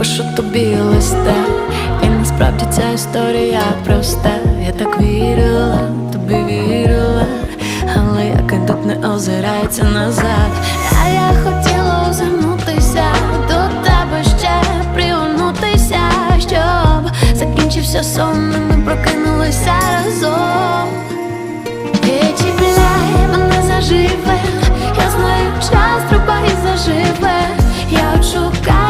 пишу тобі листа, і насправді ця історія проста. Я так вірила, тобі вірила, але як ідуть не озирається назад. А я хотіла озирнутися до тебе ще привернутися, щоб закінчився сон, і ми прокинулися разом. Відчіпляє мене заживе, я знаю час, труба і заживе, я шукаю.